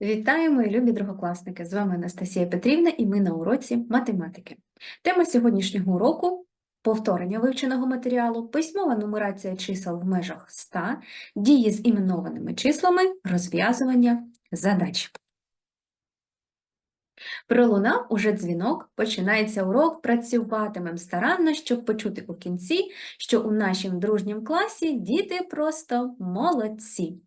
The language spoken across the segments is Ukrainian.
Вітаю, мої любі другокласники! З вами Анастасія Петрівна і ми на уроці математики. Тема сьогоднішнього уроку повторення вивченого матеріалу, письмова нумерація чисел в межах 100, дії з іменованими числами, розв'язування задач. Пролунав уже дзвінок, починається урок, працюватимем старанно, щоб почути у кінці, що у нашім дружнім класі діти просто молодці.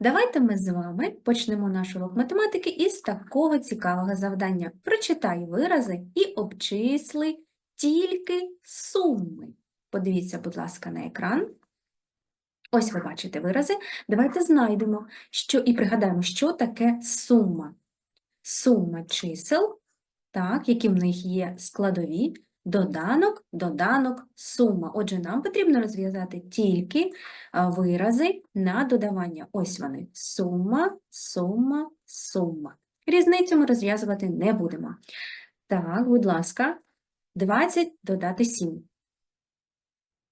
Давайте ми з вами почнемо наш урок математики із такого цікавого завдання. Прочитай вирази і обчисли тільки суми. Подивіться, будь ласка, на екран. Ось ви бачите вирази. Давайте знайдемо що, і пригадаємо, що таке сума. Сума чисел, так, які в них є складові, доданок, доданок, сума. Отже, нам потрібно розв'язати тільки вирази на додавання. Ось вони. Сума, сума, сума. Різницю ми розв'язувати не будемо. Так, будь ласка, 20 додати 7.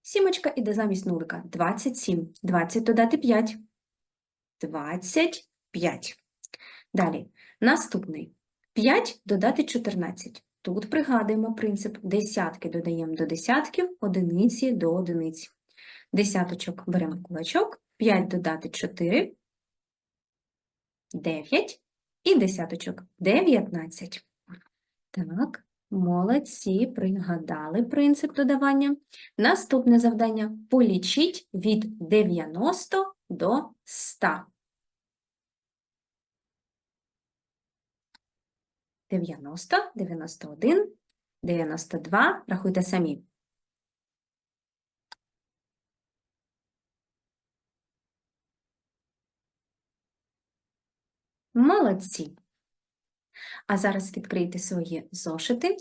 Сімочка іде замість нулика. 27. 20 додати 5. 25. Далі. Наступний. 5 додати 14. Тут пригадуємо принцип десятки додаємо до десятків, одиниці до одиниць. Десяточок беремо кулачок, 5 додати 4, 9 і десяточок 19. Так, молодці, пригадали принцип додавання. Наступне завдання – полічіть від 90 до 100. 90, 91, 92. Рахуйте самі. Молодці. А зараз відкрийте свої зошити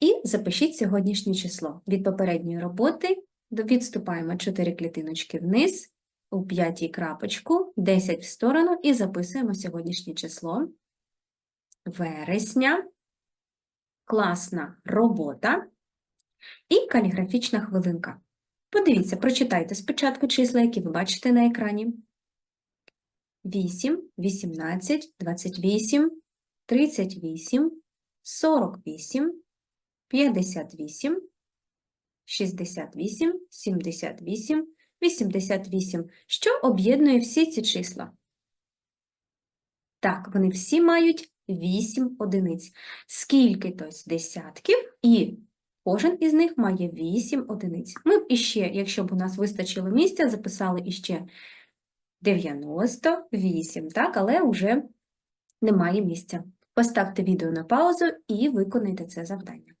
і запишіть сьогоднішнє число. Від попередньої роботи відступаємо 4 клітиночки вниз, у п'ятій крапочку, 10 в сторону і записуємо сьогоднішнє число вересня, класна робота і каліграфічна хвилинка. Подивіться, прочитайте спочатку числа, які ви бачите на екрані. 8, 18, 28, 38, 48, 58, 68, 78, 88. Що об'єднує всі ці числа? Так, вони всі мають 8 одиниць. Скільки-то з десятків, і кожен із них має 8 одиниць. Ми б іще, якщо б у нас вистачило місця, записали іще 98, так, але вже немає місця. Поставте відео на паузу і виконайте це завдання.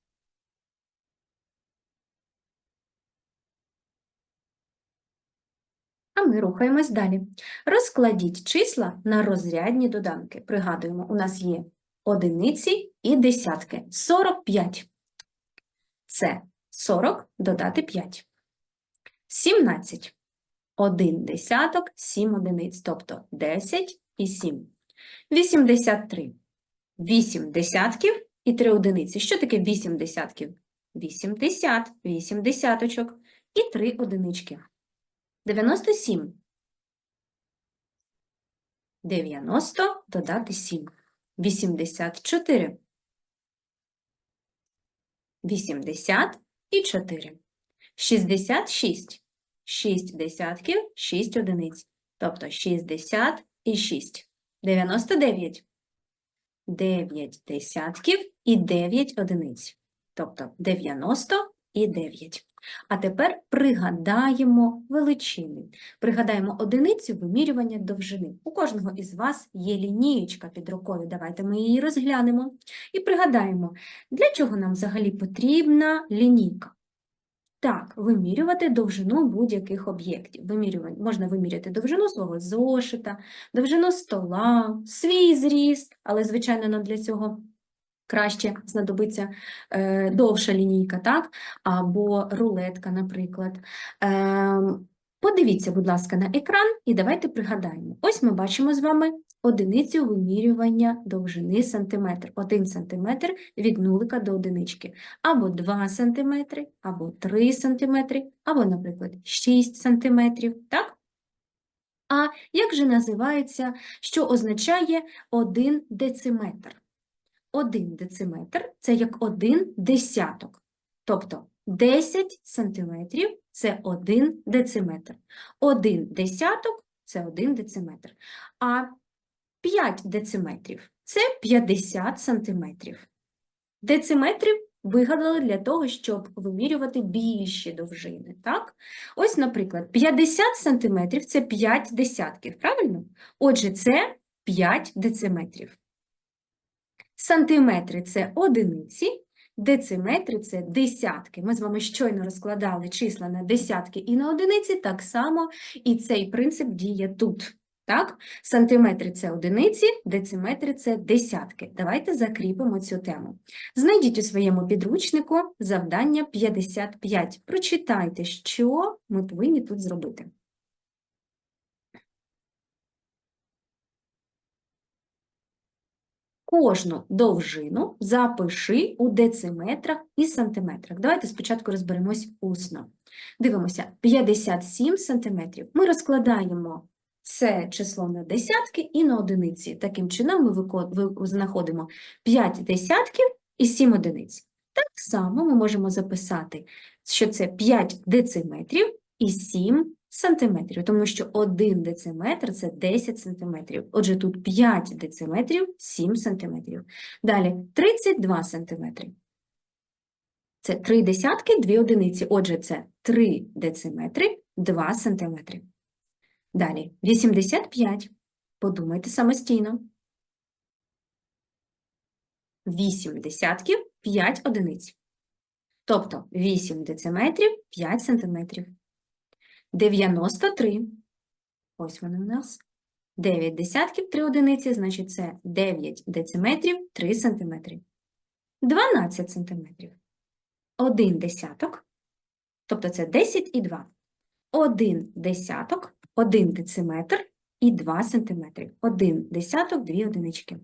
А ми рухаємось далі. Розкладіть числа на розрядні доданки. Пригадуємо, у нас є одиниці і десятки. 45. Це 40 додати 5. 17. 1 десяток, 7 одиниць, тобто 10 і 7. 83. 8 десятків і 3 одиниці. Що таке 8 десятків? 80, 8 десяточок і 3 одинички. 97. 90 додати 7. 84. 80 і 4. 66. 6 десятків, 6 одиниць. Тобто 60 і 6. 99. 9 десятків і 9 одиниць. Тобто 90 і 9. А тепер пригадаємо величини. Пригадаємо одиницю вимірювання довжини. У кожного із вас є лінієчка під рукою. Давайте ми її розглянемо. І пригадаємо, для чого нам взагалі потрібна лінійка. Так, вимірювати довжину будь-яких об'єктів. Можна виміряти довжину свого зошита, довжину стола, свій зріст, але, звичайно, нам для цього краще знадобиться е, довша лінійка, так? або рулетка, наприклад. Ем, подивіться, будь ласка, на екран і давайте пригадаємо. Ось ми бачимо з вами одиницю вимірювання довжини сантиметр. 1 сантиметр від нулика до одинички. Або 2 сантиметри, або 3 сантиметри, або, наприклад, 6 сантиметрів, так? А як же називається, що означає один дециметр? Один дециметр – це як один десяток. Тобто 10 сантиметрів – це один дециметр. Один десяток – це один дециметр. А 5 дециметрів – це 50 сантиметрів. Дециметрів вигадали для того, щоб вимірювати більші довжини, так? Ось, наприклад, 50 сантиметрів – це 5 десятків, правильно? Отже, це 5 дециметрів. Сантиметри – це одиниці, дециметри – це десятки. Ми з вами щойно розкладали числа на десятки і на одиниці, так само і цей принцип діє тут. Так? Сантиметри – це одиниці, дециметри – це десятки. Давайте закріпимо цю тему. Знайдіть у своєму підручнику завдання 55. Прочитайте, що ми повинні тут зробити. Кожну довжину запиши у дециметрах і сантиметрах. Давайте спочатку розберемось усно. Дивимося, 57 сантиметрів. Ми розкладаємо це число на десятки і на одиниці. Таким чином ми знаходимо 5 десятків і 7 одиниць. Так само ми можемо записати, що це 5 дециметрів і 7 сантиметрів, тому що 1 дециметр – це 10 сантиметрів. Отже, тут 5 дециметрів, 7 сантиметрів. Далі 32 сантиметри. Це 3 десятки, 2 одиниці. Отже, це 3 дециметри, 2 сантиметри. Далі 85. Подумайте самостійно. 8 десятків, 5 одиниць. Тобто 8 дециметрів, 5 сантиметрів. 93. Ось вони у нас. 9 десятків, 3 одиниці, значить це 9 дециметрів, 3 сантиметри. 12 сантиметрів. 1 десяток, тобто це 10 і 2. 1 десяток, 1 дециметр і 2 сантиметри. 1 десяток, 2 одинички.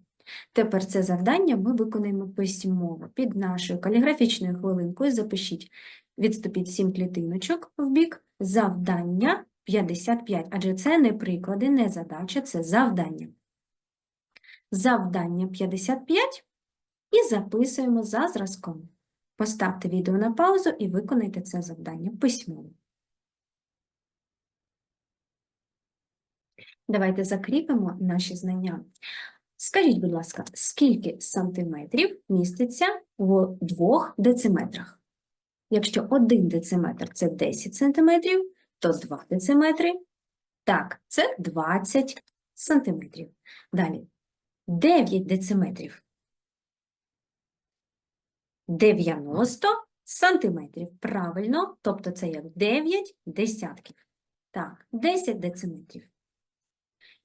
Тепер це завдання ми виконаємо письмово. Під нашою каліграфічною хвилинкою запишіть, відступіть 7 клітиночок в бік, завдання 55, адже це не приклади, не задача, це завдання. Завдання 55 і записуємо за зразком. Поставте відео на паузу і виконайте це завдання письмово. Давайте закріпимо наші знання. Скажіть, будь ласка, скільки сантиметрів міститься в двох дециметрах? Якщо один дециметр – це 10 сантиметрів, то 2 дециметри – так, це 20 сантиметрів. Далі, 9 дециметрів – 90 сантиметрів. Правильно, тобто це як 9 десятків. Так, 10 дециметрів.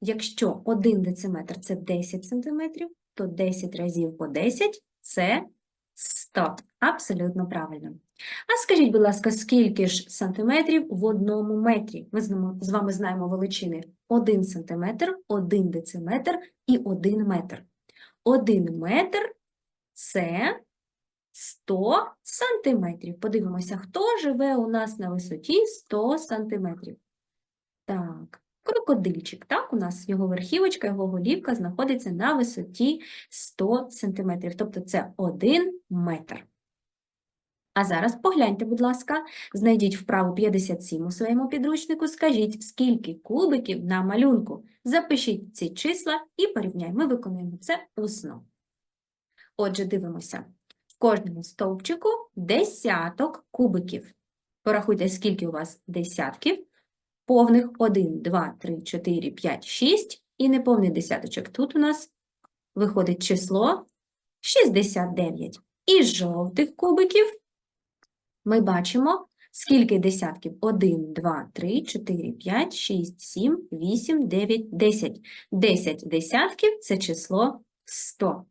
Якщо 1 дециметр – це 10 сантиметрів, то 10 разів по 10 – це 100. Абсолютно правильно. А скажіть, будь ласка, скільки ж сантиметрів в одному метрі? Ми з вами знаємо величини 1 сантиметр, 1 дециметр і 1 метр. 1 метр – це 100 сантиметрів. Подивимося, хто живе у нас на висоті 100 сантиметрів. Так, крокодильчик, так, у нас його верхівочка, його голівка знаходиться на висоті 100 сантиметрів, тобто це 1 метр. А зараз погляньте, будь ласка, знайдіть вправу 57 у своєму підручнику, скажіть, скільки кубиків на малюнку. Запишіть ці числа і порівняймо. Ми виконуємо це усно. Отже, дивимося. В кожному стовпчику десяток кубиків. Порахуйте, скільки у вас десятків. Повних 1, 2, 3, 4, 5, 6 і неповний десяточок. Тут у нас виходить число 69. Із жовтих кубиків ми бачимо, скільки десятків? 1, 2, 3, 4, 5, 6, 7, 8, 9, 10. 10 десятків – це число 100.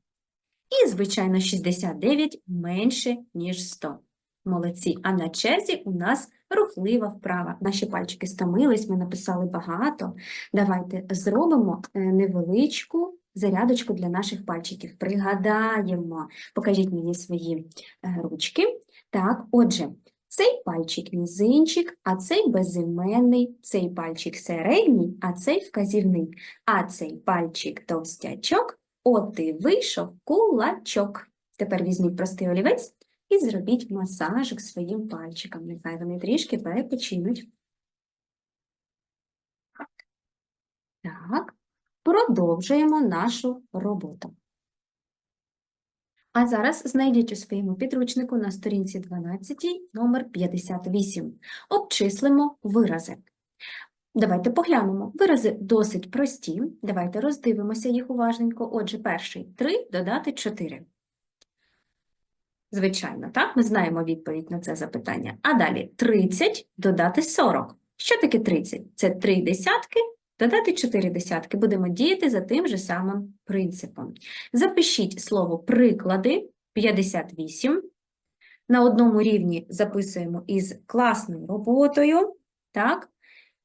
І, звичайно, 69 менше, ніж 100. Молодці. А на черзі у нас рухлива вправа. Наші пальчики стомились, ми написали багато. Давайте зробимо е, невеличку зарядочку для наших пальчиків. Пригадаємо, покажіть мені свої е, ручки. Так, отже, Цей пальчик мізинчик, а цей безіменний, цей пальчик середній, а цей вказівний, а цей пальчик товстячок, от і вийшов кулачок. Тепер візьміть простий олівець і зробіть масажик своїм пальчикам. Нехай вони трішки перепочинуть. Так, продовжуємо нашу роботу. А зараз знайдіть у своєму підручнику на сторінці 12 номер 58. Обчислимо вирази. Давайте поглянемо. Вирази досить прості. Давайте роздивимося їх уважненько. Отже, перший 3 додати 4. Звичайно, так? Ми знаємо відповідь на це запитання. А далі 30 додати 40. Що таке 30? Це 3 десятки додати 4 десятки. Будемо діяти за тим же самим принципом. Запишіть слово приклади 58. На одному рівні записуємо із класною роботою, так?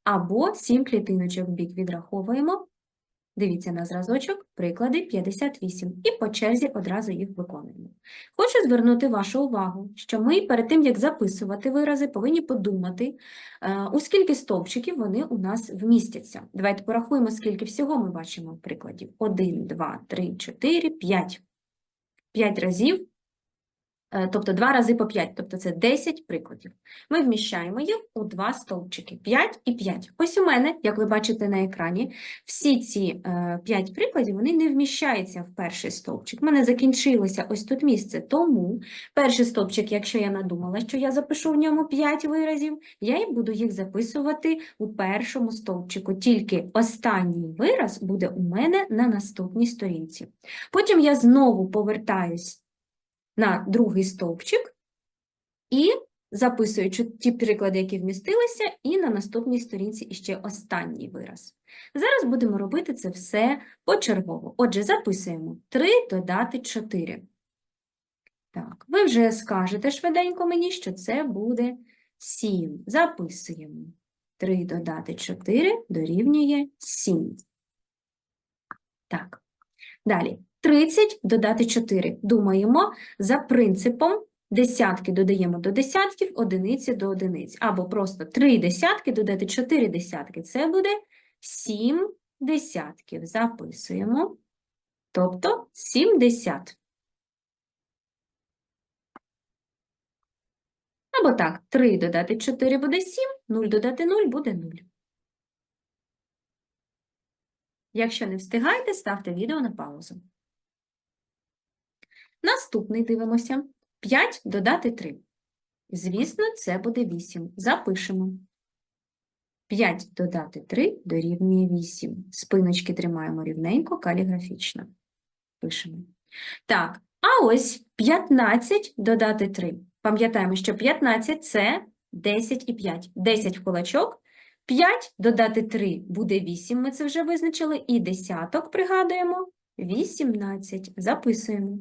Або 7 клітиночок в бік відраховуємо. Дивіться на зразочок, приклади 58, і по черзі одразу їх виконуємо. Хочу звернути вашу увагу, що ми перед тим, як записувати вирази, повинні подумати, е, у скільки стовпчиків вони у нас вмістяться. Давайте порахуємо, скільки всього ми бачимо прикладів. 1, 2, 3, 4, 5. 5 разів, тобто 2 рази по 5, тобто це 10 прикладів. Ми вміщаємо їх у два стовпчики 5 і 5. Ось у мене, як ви бачите на екрані, всі ці 5 прикладів вони не вміщаються в перший стовпчик. У мене закінчилося ось тут місце, тому перший стовпчик, якщо я надумала, що я запишу в ньому 5 виразів, я і буду їх записувати у першому стовпчику. Тільки останній вираз буде у мене на наступній сторінці. Потім я знову повертаюсь на другий стовпчик і записую ті приклади, які вмістилися, і на наступній сторінці іще останній вираз. Зараз будемо робити це все почергово. Отже, записуємо 3 додати 4. Так, ви вже скажете швиденько мені, що це буде 7. Записуємо. 3 додати 4 дорівнює 7. Так. Далі. 30 додати 4. Думаємо за принципом десятки додаємо до десятків, одиниці до одиниць. Або просто 3 десятки додати 4 десятки. Це буде 7 десятків. Записуємо. Тобто 70. Або так, 3 додати 4 буде 7, 0 додати 0 буде 0. Якщо не встигаєте, ставте відео на паузу. Наступний дивимося. 5 додати 3. Звісно, це буде 8. Запишемо. 5 додати 3 дорівнює 8. Спиночки тримаємо рівненько, каліграфічно. Пишемо. Так, а ось 15 додати 3. Пам'ятаємо, що 15 – це 10 і 5. 10 в кулачок. 5 додати 3 буде 8, ми це вже визначили. І десяток, пригадуємо, 18. Записуємо.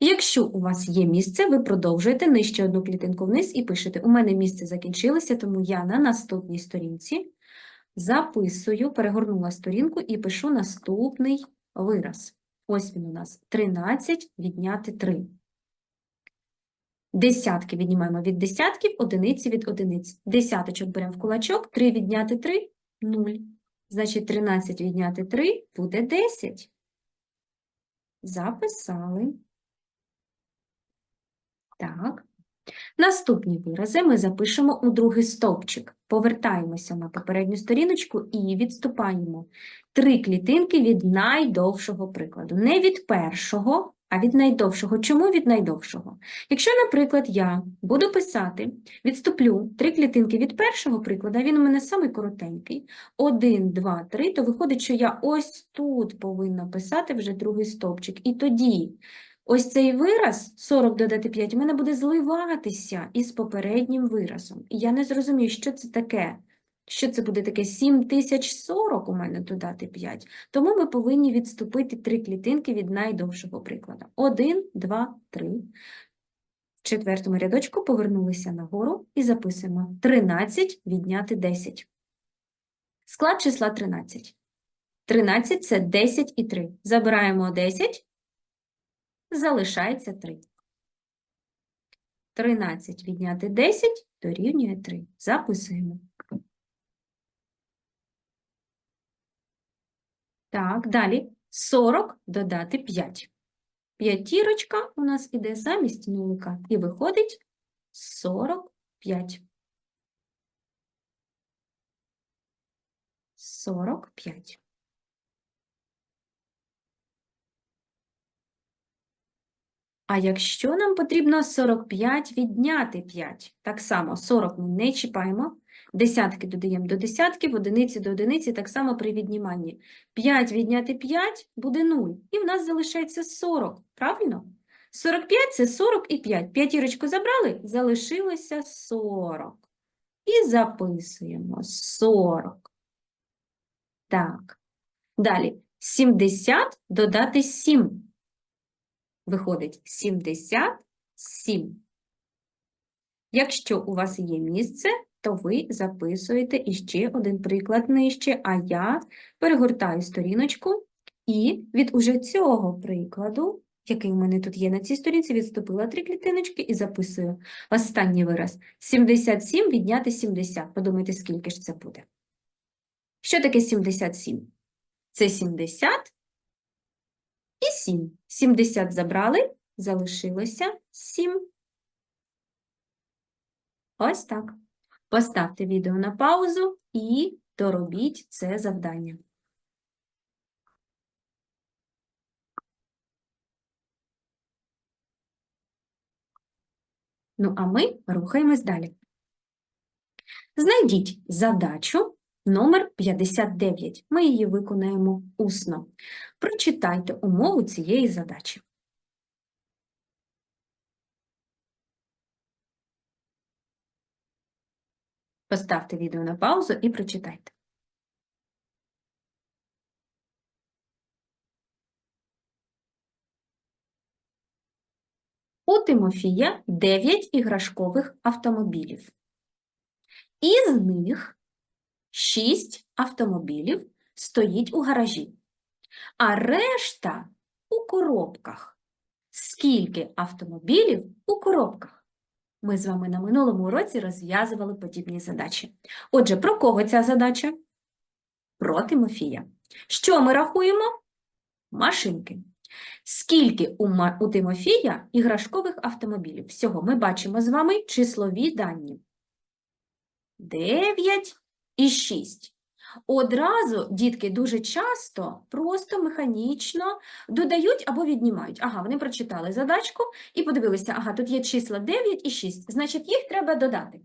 Якщо у вас є місце, ви продовжуєте нижче одну клітинку вниз і пишете «У мене місце закінчилося, тому я на наступній сторінці записую, перегорнула сторінку і пишу наступний вираз. Ось він у нас 13 відняти 3. Десятки віднімаємо від десятків, одиниці від одиниць. Десяточок беремо в кулачок, 3 відняти 3 – 0. Значить, 13 відняти 3 буде 10. Записали. Так. Наступні вирази ми запишемо у другий стовпчик. Повертаємося на попередню сторіночку і відступаємо три клітинки від найдовшого прикладу. Не від першого, а від найдовшого. Чому від найдовшого? Якщо, наприклад, я буду писати, відступлю три клітинки від першого прикладу, він у мене самий коротенький, 1, 2, 3, то виходить, що я ось тут повинна писати вже другий стовпчик. І тоді ось цей вираз 40 додати 5 у мене буде зливатися із попереднім виразом. І я не зрозумію, що це таке. Що це буде таке 7040 у мене додати 5. Тому ми повинні відступити три клітинки від найдовшого прикладу. 1, 2, 3. В четвертому рядочку повернулися нагору і записуємо 13 відняти 10. Склад числа 13. 13 – це 10 і 3. Забираємо 10, залишається 3. 13 відняти 10 дорівнює 3. Записуємо. Так, далі 40 додати 5. П'ятірочка у нас іде замість нулика і виходить 45. 45. А якщо нам потрібно 45 відняти 5, так само 40 ми не чіпаємо, десятки додаємо до десятків, одиниці до одиниці, так само при відніманні. 5 відняти 5 буде 0, і в нас залишається 40, правильно? 45 – це 40 і 5. П'ятірочку забрали, залишилося 40. І записуємо 40. Так. Далі 70 додати 7. Виходить 77. Якщо у вас є місце, то ви записуєте іще один приклад нижче, а я перегортаю сторіночку і від уже цього прикладу, який у мене тут є на цій сторінці, відступила три клітиночки і записую останній вираз. 77 відняти 70. Подумайте, скільки ж це буде. Що таке 77? Це 70 і 7. 70 забрали, залишилося 7. Ось так. Поставте відео на паузу і доробіть це завдання. Ну, а ми рухаємось далі. Знайдіть задачу номер 59. Ми її виконаємо усно. Прочитайте умову цієї задачі. Поставте відео на паузу і прочитайте. У Тимофія 9 іграшкових автомобілів. Із них 6 автомобілів стоїть у гаражі, а решта у коробках. Скільки автомобілів у коробках? Ми з вами на минулому уроці розв'язували подібні задачі. Отже, про кого ця задача? Про Тимофія. Що ми рахуємо? Машинки. Скільки у, у Тимофія іграшкових автомобілів? Всього ми бачимо з вами числові дані. 9 і 6. Одразу дітки дуже часто просто механічно додають або віднімають. Ага, вони прочитали задачку і подивилися, ага, тут є числа 9 і 6, значить їх треба додати.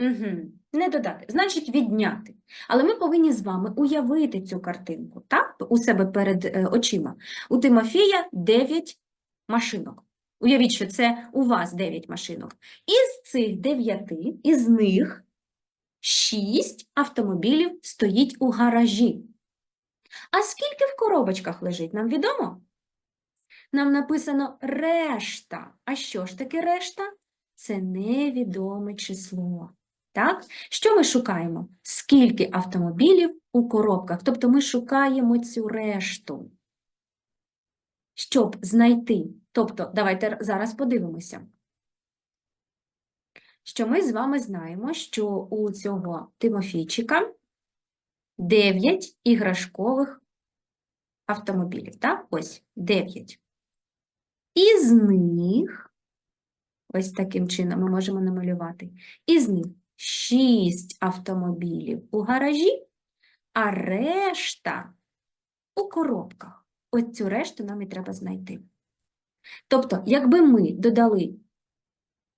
Угу. Не додати, значить відняти. Але ми повинні з вами уявити цю картинку, так? У себе перед е, очима. У Тимофія 9 машинок. Уявіть, що це у вас 9 машинок. Із цих 9, із них 6 автомобілів стоїть у гаражі. А скільки в коробочках лежить, нам відомо? Нам написано решта. А що ж таке решта? Це невідоме число. Так? Що ми шукаємо? Скільки автомобілів у коробках? Тобто ми шукаємо цю решту. Щоб знайти. Тобто, давайте зараз подивимося. Що ми з вами знаємо, що у цього Тимофійчика 9 іграшкових автомобілів. Так? Ось 9. Із них, ось таким чином ми можемо намалювати, із них 6 автомобілів у гаражі, а решта у коробках. Ось цю решту нам і треба знайти. Тобто, якби ми додали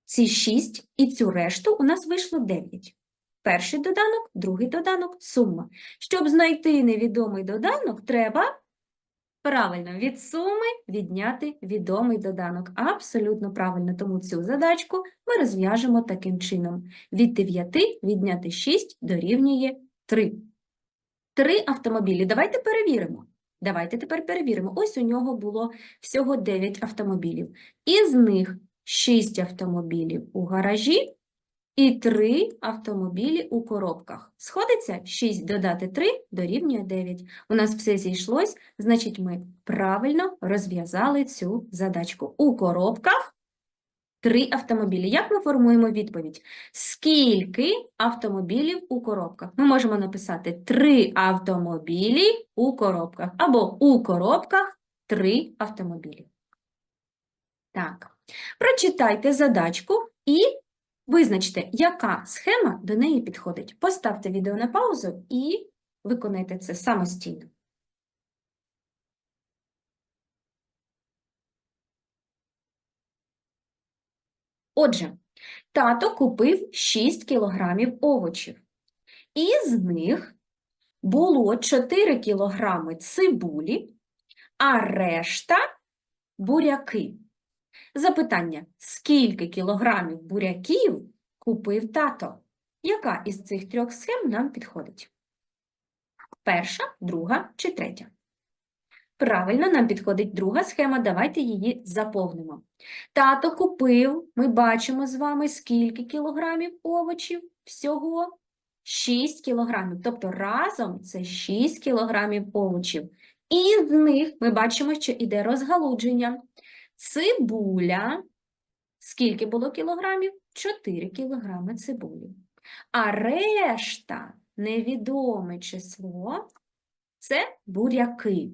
ці 6 і цю решту, у нас вийшло 9. Перший доданок, другий доданок, сума. Щоб знайти невідомий доданок, треба правильно від суми відняти відомий доданок. Абсолютно правильно, тому цю задачку ми розв'яжемо таким чином. Від 9 відняти 6 дорівнює 3. Три автомобілі. Давайте перевіримо. Давайте тепер перевіримо. Ось у нього було всього 9 автомобілів. Із них 6 автомобілів у гаражі і 3 автомобілі у коробках. Сходиться 6 додати 3 дорівнює 9. У нас все зійшлось, значить ми правильно розв'язали цю задачку. У коробках три автомобілі. Як ми формуємо відповідь? Скільки автомобілів у коробках? Ми можемо написати три автомобілі у коробках або у коробках три автомобілі. Так, прочитайте задачку і визначте, яка схема до неї підходить. Поставте відео на паузу і виконайте це самостійно. Отже, тато купив 6 кілограмів овочів. Із них було 4 кілограми цибулі, а решта буряки. Запитання: скільки кілограмів буряків купив тато? Яка із цих трьох схем нам підходить? Перша, друга чи третя? Правильно, нам підходить друга схема, давайте її заповнимо. Тато купив, ми бачимо з вами, скільки кілограмів овочів всього? 6 кілограмів. Тобто разом це 6 кілограмів овочів. І з них ми бачимо, що іде розгалудження. Цибуля. Скільки було кілограмів? 4 кілограми цибулі. А решта, невідоме число, це буряки.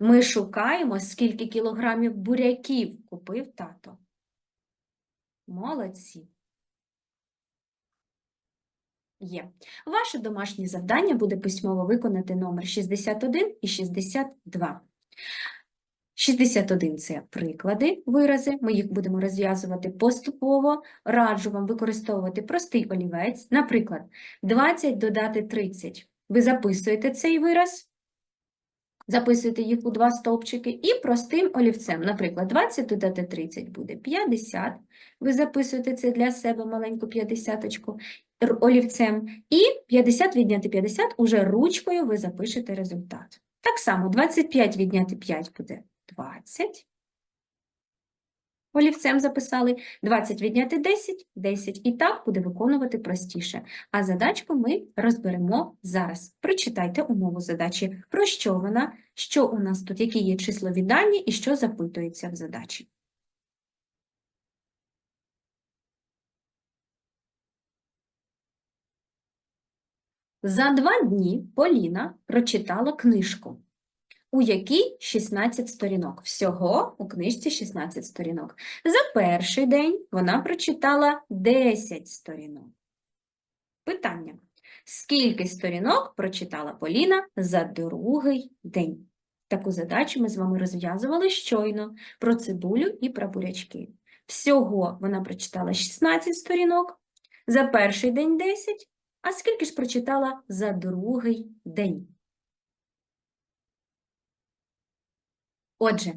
Ми шукаємо, скільки кілограмів буряків купив тато. Молодці. Є. Ваше домашнє завдання буде письмово виконати номер 61 і 62. 61 – це приклади, вирази. Ми їх будемо розв'язувати поступово. Раджу вам використовувати простий олівець. Наприклад, 20 додати 30. Ви записуєте цей вираз, записуєте їх у два стовпчики і простим олівцем. Наприклад, 20 додати 30 буде 50. Ви записуєте це для себе маленьку 50 олівцем. І 50 відняти 50 уже ручкою ви запишете результат. Так само 25 відняти 5 буде 20. Олівцем записали 20 відняти 10, 10. І так буде виконувати простіше. А задачку ми розберемо зараз. Прочитайте умову задачі, про що вона, що у нас тут, які є числові дані і що запитується в задачі. За два дні Поліна прочитала книжку, у якій 16 сторінок. Всього у книжці 16 сторінок. За перший день вона прочитала 10 сторінок. Питання. Скільки сторінок прочитала Поліна за другий день? Таку задачу ми з вами розв'язували щойно про цибулю і про бурячки. Всього вона прочитала 16 сторінок, за перший день 10, а скільки ж прочитала за другий день? Отже,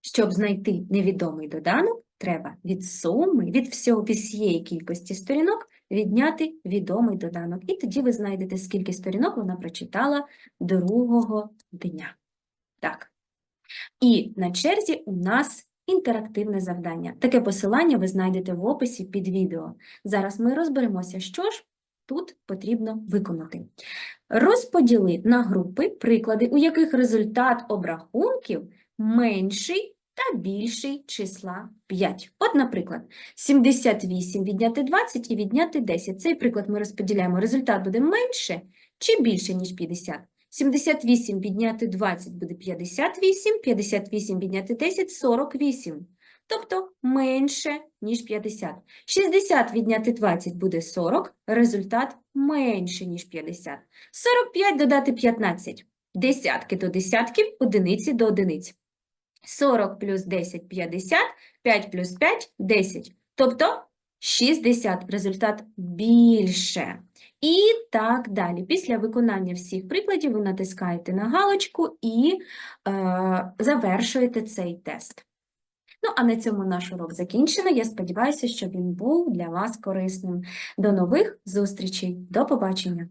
щоб знайти невідомий доданок, треба від суми, від всього всієї кількості сторінок відняти відомий доданок. І тоді ви знайдете, скільки сторінок вона прочитала другого дня. Так. І на черзі у нас інтерактивне завдання. Таке посилання ви знайдете в описі під відео. Зараз ми розберемося, що ж тут потрібно виконати. Розподіли на групи приклади, у яких результат обрахунків менший та більший числа 5. От, наприклад, 78 відняти 20 і відняти 10. Цей приклад ми розподіляємо. Результат буде менше чи більше, ніж 50. 78 відняти 20 буде 58, 58 відняти 10 – 48. Тобто менше, ніж 50. 60 відняти 20 буде 40, результат менше, ніж 50. 45 додати 15. Десятки до десятків, одиниці до одиниць. 40 плюс 10 – 50, 5 плюс 5 – 10. Тобто 60, результат більше. І так далі. Після виконання всіх прикладів ви натискаєте на галочку і е, завершуєте цей тест. Ну, а на цьому наш урок закінчено. Я сподіваюся, що він був для вас корисним. До нових зустрічей. До побачення!